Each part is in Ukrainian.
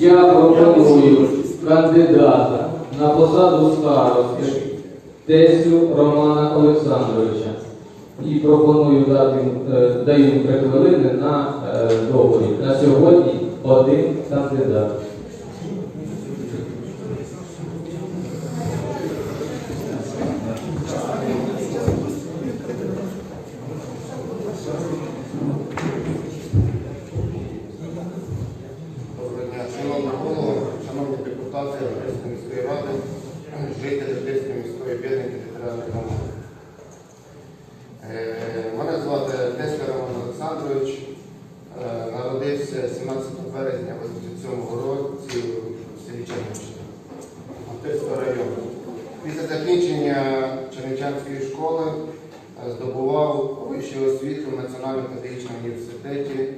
Я пропоную кандидата на посаду старости Тесю Романа Олександровича. І пропоную дати е, даю три хвилини на договорі. доповідь. На сьогодні один кандидат. Доброго дня, шановний голово, шановні депутати Одеської міської ради, жителі Одеської міської Е, Мене звати Теска Роман Олександрович. Е, Народився 17 березня 87 році в селі Чернівщина, Антильського району. Після закінчення Чернівчанської школи е, здобував вищу освіту в Національному педагогічному університеті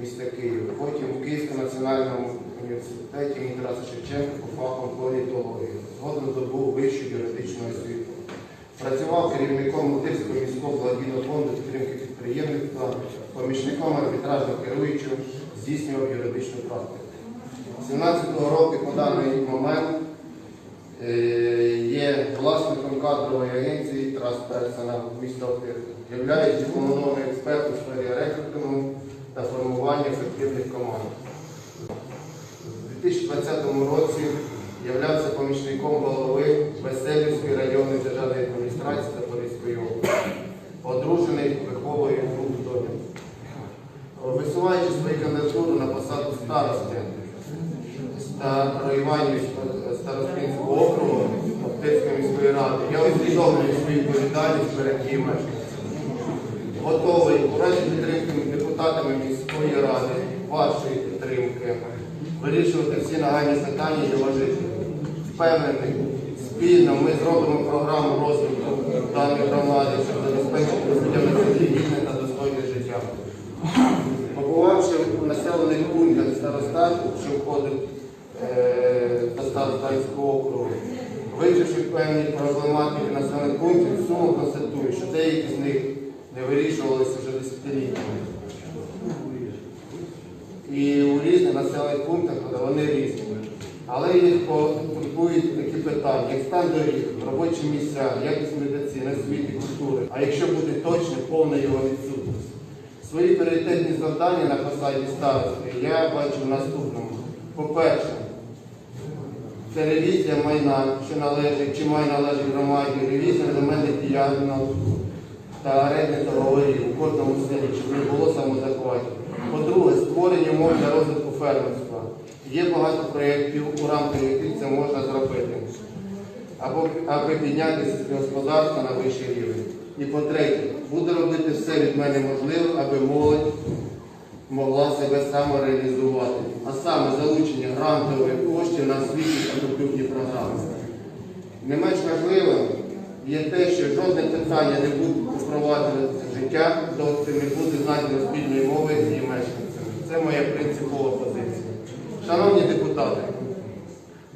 міста Києва. Потім у Київському національному університеті Тараса Шевченка по фахам політології. Згодом здобув вищу юридичну освіту. Працював керівником Мутирського міського благодійного фонду підтримки підприємництва, помічником арбітражного керуючого, здійснював юридичну практику. 17-го року по даний момент е, є власником кадрової агенції Трас Персона міста Охтирка. Являюсь дипломованим експертом у сфері рекрутингу та формування ефективних команд. У 2020 році являвся помічником голови Веселівської районної державної адміністрації та Поліської області. Одружений виховує двох доньок. Висуваючи свою кандидатуру на посаду старости Староіванівського старостинського округу Охтирської міської ради, я усвідомлюю свою відповідальність перед мешканцями. Готовий у разі підтримки депутатами міської ради, вашої підтримки, вирішувати всі нагальні питання і важити. Впевнений, спільно ми зробимо програму розвитку даної громади, щоб забезпечити людям гідне та достойне життя. Побувавши у населених пунктах старостату, що входить е, до старостатського округу, вивчивши певні проблематики населених пунктів, суму констатую, що деякі з них не вирішувалися вже десятиліттями. І у різних населених пунктах вони різні. Але їх турбують такі питання, як стан доріг, робочі місця, якість медицини, освіти, культури. А якщо буде точно, повна його відсутність. Свої пріоритетні завдання на посаді старости я бачу в наступному. По-перше, це ревізія майна, що належить, чи має належить громаді, ревізія земельних ділянок та орендних договорів у кожному селі, щоб не було самозахватів. По-друге, створення умов для розвитку фермерства. Є багато проєктів, у рамках яких це можна зробити, або аби підняти господарство на вищий рівень. І по-третє, буду робити все від мене можливе, аби молодь могла себе самореалізувати, а саме залучення грантових коштів на освітні та культурні програми. Не менш важливим є те, що жодне питання не буде впроваджувати в життя, доки не буде знайдено спільної мови з її мешканцями. Це моя принципова позиція. Шановні депутати,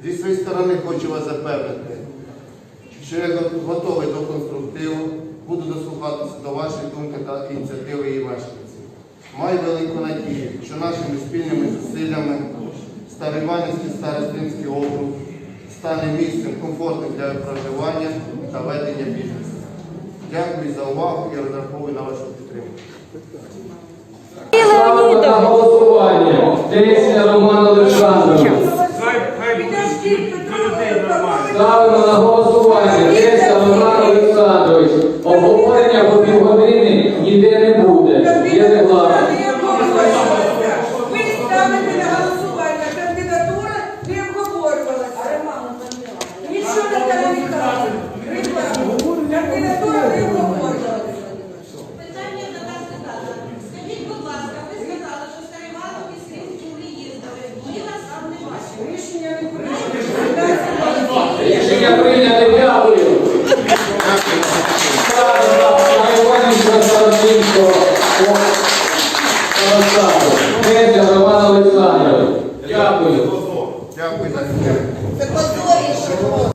зі своєї сторони хочу вас запевнити, що я готовий до конструктиву, буду дослухатися до вашої думки та ініціативи її мешканців. Маю велику надію, що нашими спільними зусиллями Староіванівський старостинський округ стане місцем комфортним для проживання та ведення бізнесу. Дякую за увагу і розраховую на вашу підтримку. Ставимо на голосування. що ви там не кажете? Кандидатура. Питання до вас задали. Скажіть, будь ласка, ви сказали, що Старивалов і Стрімський їздили. Ми вас там не бачили. Рішення не прийняли. Рішення прийняли дякую. Дякую. Дякую. Це позоріше.